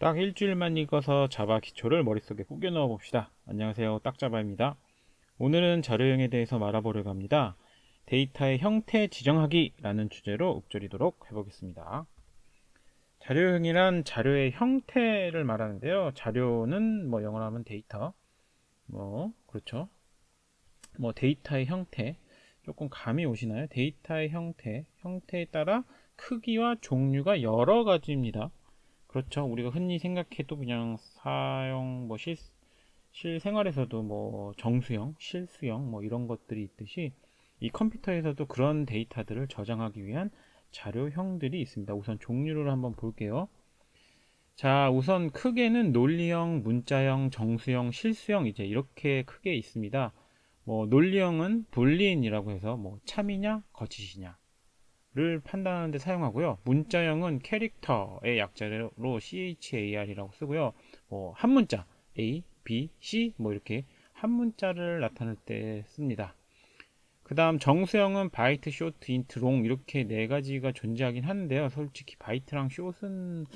딱 일주일만 읽어서 자바 기초를 머릿속에 꾸겨 넣어 봅시다. 안녕하세요. 딱자바입니다. 오늘은 자료형에 대해서 말아보려고 합니다. 데이터의 형태 지정하기라는 주제로 읊조리도록 해보겠습니다. 자료형이란 자료의 형태를 말하는데요. 자료는 뭐 영어로 하면 데이터, 뭐 그렇죠. 뭐 데이터의 형태 조금 감이 오시나요? 데이터의 형태, 형태에 따라 크기와 종류가 여러 가지입니다. 그렇죠. 우리가 흔히 생각해도 그냥 사용 뭐 실, 실생활에서도 뭐 정수형, 실수형 뭐 이런 것들이 있듯이 이 컴퓨터에서도 그런 데이터들을 저장하기 위한 자료형들이 있습니다. 우선 종류를 한번 볼게요. 자, 우선 크게는 논리형, 문자형, 정수형, 실수형 이제 이렇게 크게 있습니다. 뭐 논리형은 불리인이라고 해서 뭐 참이냐, 거짓이냐 를 판단하는 데 사용하고요. 문자형은 캐릭터의 약자로 CHAR이라고 쓰고요. 뭐 한 문자 A, B, C 뭐 이렇게 한 문자를 나타낼 때 씁니다. 그 다음 정수형은 바이트, 쇼트, 인트, 롱 이렇게 네 가지가 존재하긴 하는데요. 솔직히 바이트랑 숏은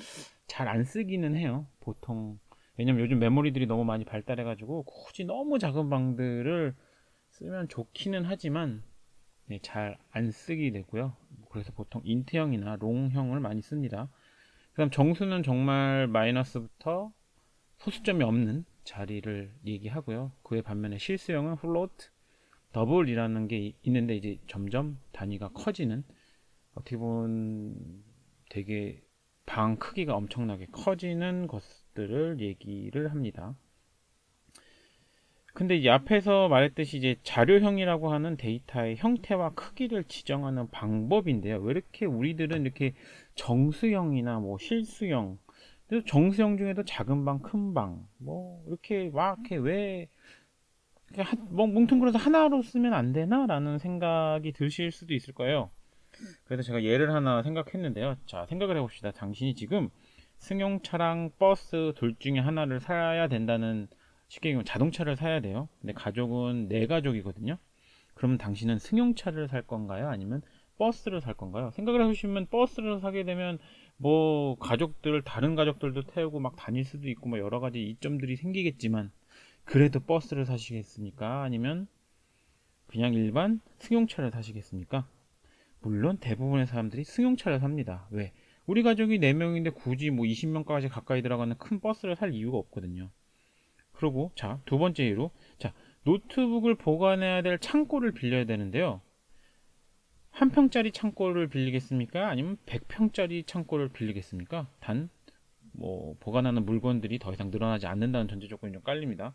잘안 쓰기는 해요. 보통 왜냐면 요즘 메모리들이 너무 많이 발달해가지고 굳이 너무 작은 방들을 쓰면 좋기는 하지만 네, 잘 안 쓰게 되고요. 그래서 보통 인트형이나 롱형을 많이 씁니다. 그 다음 정수는 정말 마이너스부터 소수점이 없는 자리를 얘기하고요. 그에 반면에 실수형은 플로트, 더블이라는 게 있는데 이제 점점 단위가 커지는 어떻게 보면 되게 방 크기가 엄청나게 커지는 것들을 얘기를 합니다. 근데 이 앞에서 말했듯이 이제 자료형이라고 하는 데이터의 형태와 크기를 지정하는 방법인데요. 왜 이렇게 우리들은 이렇게 정수형이나 뭐 실수형, 정수형 중에도 작은 방, 큰 방, 뭐 이렇게 막 이렇게 왜뭐 뭉뚱그려서 하나로 쓰면 안 되나라는 생각이 드실 수도 있을 거예요. 그래서 제가 예를 하나 생각했는데요. 자, 생각을 해봅시다. 당신이 지금 승용차랑 버스 둘 중에 하나를 사야 된다는 쉽게 얘기하면 자동차를 사야 돼요. 근데 가족은 네 가족이거든요. 그러면 당신은 승용차를 살 건가요? 아니면 버스를 살 건가요? 생각을 해보시면 버스를 사게 되면 뭐 가족들 다른 가족들도 태우고 막 다닐 수도 있고 뭐 여러 가지 이점들이 생기겠지만 그래도 버스를 사시겠습니까? 아니면 그냥 일반 승용차를 사시겠습니까? 물론 대부분의 사람들이 승용차를 삽니다. 왜? 우리 가족이 4명인데 굳이 뭐 20명까지 가까이 들어가는 큰 버스를 살 이유가 없거든요. 그리고 자, 두 번째 예로 자, 노트북을 보관해야 될 창고를 빌려야 되는데요. 한 평짜리 창고를 빌리겠습니까? 아니면 100평짜리 창고를 빌리겠습니까? 단, 뭐, 보관하는 물건들이 더 이상 늘어나지 않는다는 전제 조건이 좀 깔립니다.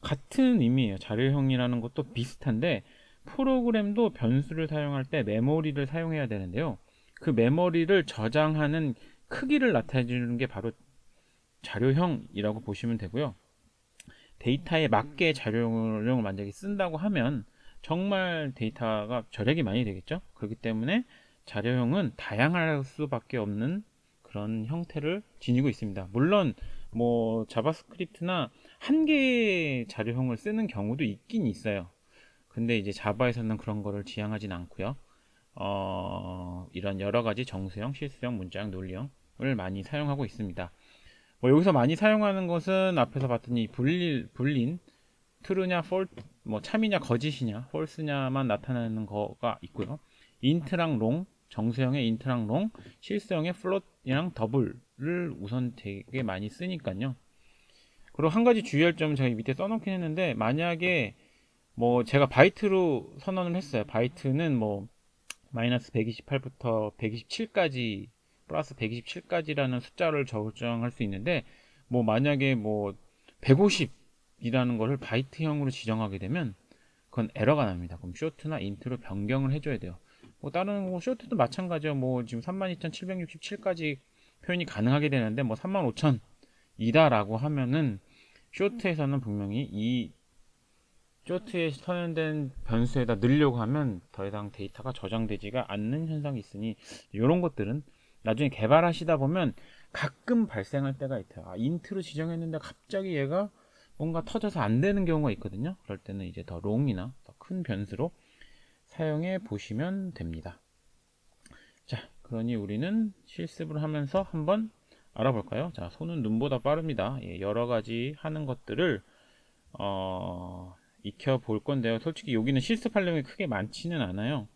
같은 의미예요. 자료형이라는 것도 비슷한데, 프로그램도 변수를 사용할 때 메모리를 사용해야 되는데요. 그 메모리를 저장하는 크기를 나타내 주는 게 바로 자료형이라고 보시면 되고요. 데이터에 맞게 자료용을 만약에 쓴다고 하면 정말 데이터가 절약이 많이 되겠죠. 그렇기 때문에 자료형은 다양할 수밖에 없는 그런 형태를 지니고 있습니다. 물론 뭐 자바스크립트나 한 개의 자료형을 쓰는 경우도 있긴 있어요. 근데 이제 자바에서는 그런 거를 지향하진 않고요. 어, 이런 여러 가지 정수형, 실수형, 문자형, 논리형을 많이 사용하고 있습니다. 뭐 여기서 많이 사용하는 것은 앞에서 봤더니 불릴, 불린 트루냐 폴, 뭐 참이냐 거짓이냐 폴스냐만 나타나는 거가 있고요. 인트랑 롱 정수형의 인트랑 롱 실수형의 플롯이랑 더블을 우선 되게 많이 쓰니까요. 그리고 한 가지 주의할 점은 제가 밑에 써놓긴 했는데 만약에 뭐 제가 바이트로 선언을 했어요. 바이트는 뭐 마이너스 128부터 127까지 플러스 127까지라는 숫자를 저장할 수 있는데 뭐 만약에 뭐 150이라는 것을 바이트형으로 지정하게 되면 그건 에러가 납니다. 그럼 쇼트나 인트로 변경을 해줘야 돼요. 뭐 다른 뭐 쇼트도 마찬가지요. 뭐 지금 32,767까지 표현이 가능하게 되는데 뭐 35,000이다라고 하면은 쇼트에서는 분명히 이 쇼트에 선언된 변수에다 넣으려고 하면 더 이상 데이터가 저장되지가 않는 현상이 있으니 이런 것들은 나중에 개발하시다 보면 가끔 발생할 때가 있어요. 아, 인트로 지정했는데 갑자기 얘가 뭔가 터져서 안 되는 경우가 있거든요. 그럴 때는 이제 더 롱이나 더 큰 변수로 사용해 보시면 됩니다. 자, 그러니 우리는 실습을 하면서 한번 알아볼까요? 자, 손은 눈보다 빠릅니다. 예, 여러 가지 하는 것들을 어, 익혀 볼 건데요. 솔직히 여기는 실습하려면 크게 많지는 않아요.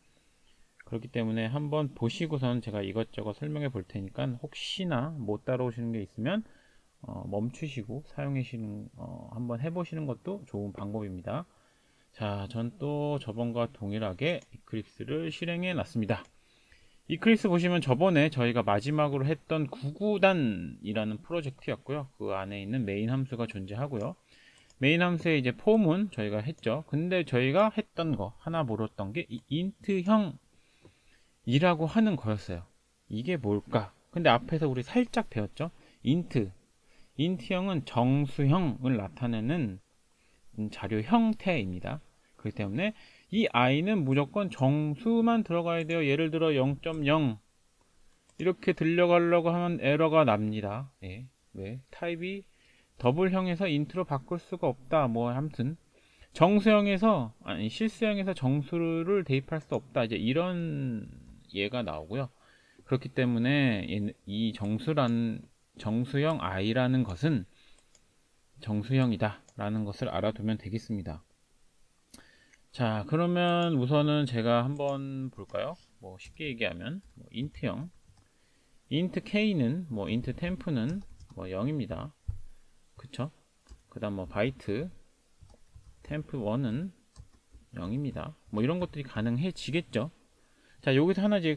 그렇기 때문에 한번 보시고선 제가 이것저것 설명해 볼 테니까 혹시나 못 따라오시는 게 있으면 어, 멈추시고 사용하시는 어, 한번 해보시는 것도 좋은 방법입니다. 자, 전 또 저번과 동일하게 이클립스를 실행해 놨습니다. 이클립스 보시면 저번에 저희가 마지막으로 했던 99단이라는 프로젝트였고요. 그 안에 있는 메인 함수가 존재하고요. 메인 함수의 이제 폼은 저희가 했죠. 근데 저희가 했던 거 하나 모르던 게 이 인트형 이라고 하는 거였어요. 이게 뭘까? 근데 앞에서 우리 살짝 배웠죠. 인트 인트형은 정수형을 나타내는 자료 형태입니다. 그렇기 때문에 이 i는 무조건 정수만 들어가야 돼요. 예를 들어 0.0 이렇게 들려가려고 하면 에러가 납니다. 예. 왜? 타입이 더블형에서 인트로 바꿀 수가 없다. 뭐 아무튼 정수형에서 아니 실수형에서 정수를 대입할 수 없다. 이제 이런 예가 나오고요. 그렇기 때문에 이 정수란 정수형 i라는 것은 정수형이다 라는 것을 알아두면 되겠습니다. 자 그러면 우선은 제가 한번 볼까요? 뭐 쉽게 얘기하면 뭐 인트형. int k는 뭐 int 템프는 뭐 0입니다. 그쵸? 그 다음 뭐 바이트 템프 1은 0입니다. 뭐 이런 것들이 가능해지겠죠 자 여기서 하나 이제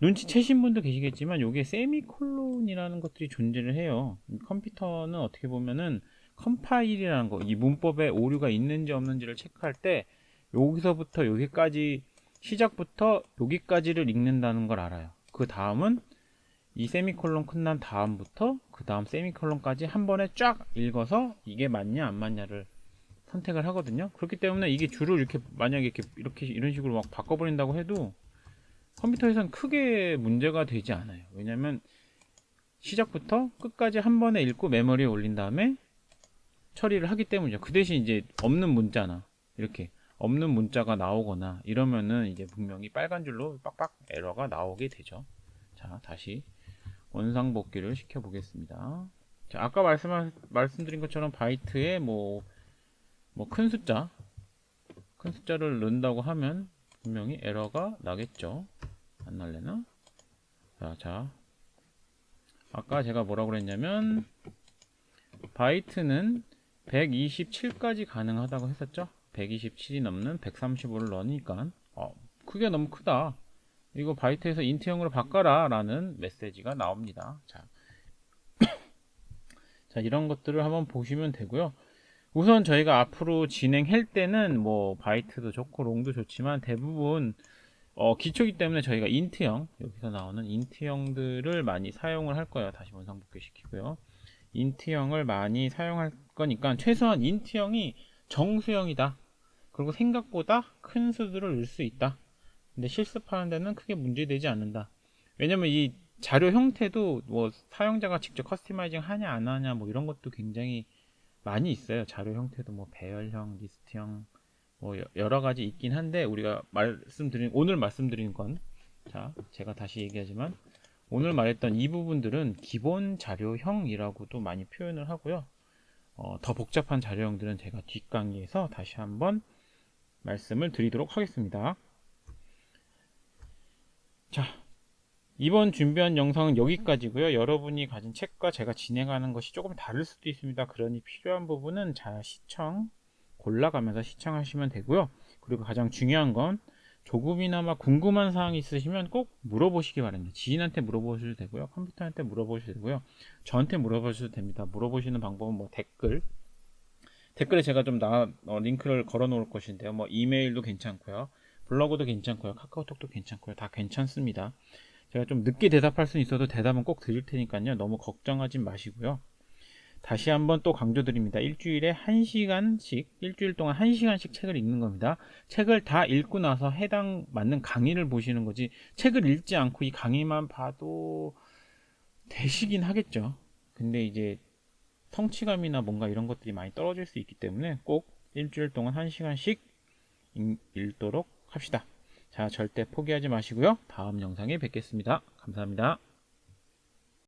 눈치채신 분도 계시겠지만 여기에 세미콜론이라는 것들이 존재를 해요. 컴퓨터는 어떻게 보면은 컴파일이라는 거, 이 문법에 오류가 있는지 없는지를 체크할 때 여기서부터 여기까지 시작부터 여기까지를 읽는다는 걸 알아요. 그 다음은 이 세미콜론 끝난 다음부터 그 다음 세미콜론까지 한 번에 쫙 읽어서 이게 맞냐 안 맞냐를 선택을 하거든요. 그렇기 때문에 이게 줄을 이렇게 만약에 이렇게 이렇게 이런 식으로 막 바꿔버린다고 해도 컴퓨터에선 크게 문제가 되지 않아요. 왜냐면 시작부터 끝까지 한 번에 읽고 메모리에 올린 다음에 처리를 하기 때문이죠. 그 대신 이제 없는 문자나 이렇게 없는 문자가 나오거나 이러면은 이제 분명히 빨간 줄로 빡빡 에러가 나오게 되죠. 자, 다시 원상 복귀를 시켜 보겠습니다. 자, 아까 말씀 말씀드린 것처럼 바이트에 뭐 뭐 큰 숫자 큰 숫자를 넣는다고 하면 분명히 에러가 나겠죠. 안 날래나? 자, 자. 아까 제가 뭐라고 그랬냐면 바이트는 127까지 가능하다고 했었죠. 127이 넘는 135를 넣으니까 어, 크게 너무 크다. 이거 바이트에서 인트형으로 바꿔라 라는 메시지가 나옵니다. 자. 자, 이런 것들을 한번 보시면 되고요. 우선 저희가 앞으로 진행할 때는 뭐 바이트도 좋고 롱도 좋지만 대부분 어, 기초기 때문에 저희가 인트형 여기서 나오는 인트형들을 많이 사용을 할 거예요. 다시 원상 복귀시키고요. 인트형을 많이 사용할 거니까 최소한 인트형이 정수형이다. 그리고 생각보다 큰 수들을 넣을 수 있다. 근데 실습하는 데는 크게 문제되지 않는다. 왜냐면 이 자료 형태도 뭐 사용자가 직접 커스터마이징 하냐 안 하냐 뭐 이런 것도 굉장히 많이 있어요. 자료 형태도 뭐 배열형, 리스트형 뭐 여러 가지 있긴 한데 우리가 말씀드린 오늘 말씀드린 건 자, 제가 다시 얘기하지만 오늘 말했던 이 부분들은 기본 자료형이라고도 많이 표현을 하고요. 어, 더 복잡한 자료형들은 제가 뒷강의에서 다시 한번 말씀을 드리도록 하겠습니다. 자, 이번 준비한 영상은 여기까지고요. 여러분이 가진 책과 제가 진행하는 것이 조금 다를 수도 있습니다. 그러니 필요한 부분은 잘 시청, 골라가면서 시청하시면 되고요. 그리고 가장 중요한 건 조금이나마 궁금한 사항이 있으시면 꼭 물어보시기 바랍니다. 지인한테 물어보셔도 되고요. 컴퓨터한테 물어보셔도 되고요. 저한테 물어보셔도 됩니다. 물어보시는 방법은 뭐 댓글, 댓글에 제가 좀 나, 어, 링크를 걸어 놓을 것인데요. 뭐 이메일도 괜찮고요. 블로그도 괜찮고요. 카카오톡도 괜찮고요. 다 괜찮습니다. 제가 좀 늦게 대답할 수 있어도 대답은 꼭 드릴 테니까요. 너무 걱정하지 마시고요. 다시 한번 또 강조드립니다. 일주일에 1시간씩, 일주일 동안 1시간씩 책을 읽는 겁니다. 책을 다 읽고 나서 해당 맞는 강의를 보시는 거지, 책을 읽지 않고 이 강의만 봐도 되시긴 하겠죠. 근데 이제 성취감이나 뭔가 이런 것들이 많이 떨어질 수 있기 때문에 꼭 일주일 동안 1시간씩 읽도록 합시다. 자, 절대 포기하지 마시고요. 다음 영상에 뵙겠습니다. 감사합니다.